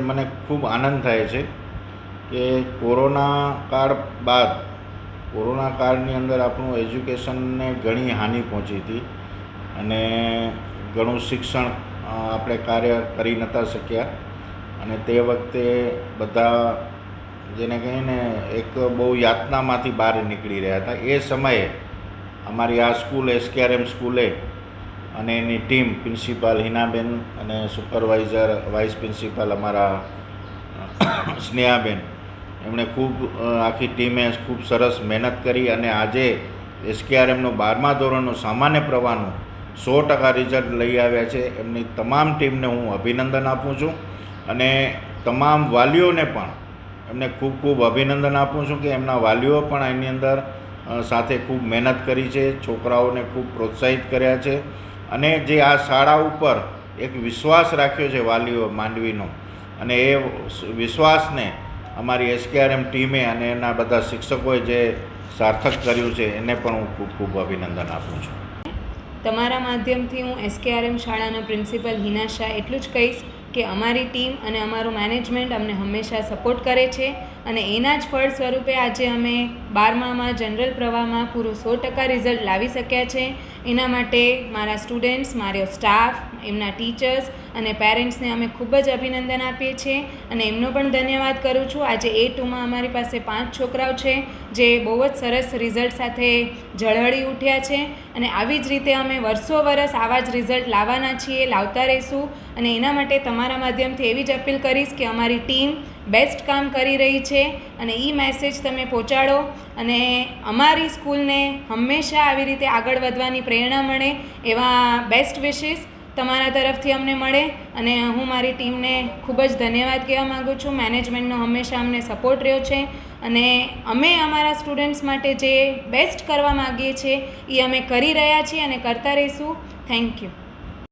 મને ખૂબ આનંદ થાય છે કે કોરોના કાળ બાદ, કોરોના કાળની અંદર આપણું એજ્યુકેશનને ઘણી હાનિ પહોંચી હતી અને ઘણું શિક્ષણ આપણે કાર્ય કરી નહોતા શક્યા. અને તે વખતે બધા જેને કહીએ ને, એક બહુ યાતનામાંથી બહાર નીકળી રહ્યા હતા. એ સમયે અમારી આ સ્કૂલ એસકેઆરએમ સ્કૂલે અને એની ટીમ પ્રિન્સિપાલ હિનાબેન અને સુપરવાઇઝર, વાઇસ પ્રિન્સિપાલ અમારા સ્નેહાબેન. એમણે ખૂબ આખી ટીમે ખૂબ સરસ મહેનત કરી અને આજે એસકેઆરએમનો બારમા ધોરણનું સામાન્ય પ્રવાહનું સો ટકા રિઝલ્ટ લઈ આવ્યા છે. એમની તમામ ટીમને હું અભિનંદન આપું છું અને તમામ વાલીઓને પણ એમને ખૂબ ખૂબ અભિનંદન આપું છું કે એમના વાલીઓ પણ એની અંદર સાથે ખૂબ મહેનત કરી છે. છોકરાઓને ખૂબ પ્રોત્સાહિત કર્યા છે. અને જે આ શાળા ઉપર એક વિશ્વાસ રાખ્યો છે વાલીઓ માંડવીનો, અને એ વિશ્વાસને અમારી એસકેઆરએમ ટીમે અને એના બધા શિક્ષકોએ જે સાર્થક કર્યું છે, એને પણ હું ખૂબ ખૂબ અભિનંદન આપું છું. તમારા માધ્યમથી હું એસકેઆરએમ શાળાના પ્રિન્સિપલ હિના શાહ એટલું જ કહીશ કે અમારી ટીમ અને અમારું મેનેજમેન્ટ અમને હંમેશા સપોર્ટ કરે છે અને એના જ ફળ સ્વરૂપે આજે અમે બારમામાં જનરલ પ્રવાહમાં પૂરું સો ટકા રિઝલ્ટ લાવી શક્યા છે. એના માટે મારા સ્ટુડન્ટ્સ મારો સ્ટાફ એમના ટીચર્સ અને પેરેન્ટ્સને અમે ખૂબ જ અભિનંદન આપીએ છીએ અને એમનો પણ ધન્યવાદ કરું છું. આજે એ ટુમાં અમારી પાસે પાંચ છોકરાઓ છે જે બહુ જ સરસ રિઝલ્ટ સાથે ઝળહળી ઉઠ્યા છે અને આવી જ રીતે અમે વર્ષો વર્ષ આવા જ રિઝલ્ટ લાવવાના છીએ, લાવતા રહીશું અને એના માટે તમારા માધ્યમથી એવી જ અપીલ કરીશ કે અમારી ટીમ બેસ્ટ કામ કરી રહી છે અને એ મેસેજ તમે પહોંચાડો અને અમારી સ્કૂલને હંમેશા આવી રીતે આગળ વધવાની પ્રેરણા મળે એવા બેસ્ટ વિશિસ તમારા તરફથી અમને મળે અને હું મારી ટીમને ખૂબ જ ધન્યવાદ કહેવા માગું છું. મેનેજમેન્ટનો હંમેશા અમને સપોર્ટ રહ્યો છે અને અમે અમારા સ્ટુડન્ટ્સ માટે જે બેસ્ટ કરવા માગીએ છીએ એ અમે કરી રહ્યા છીએ અને કરતા રહીશું. Thank you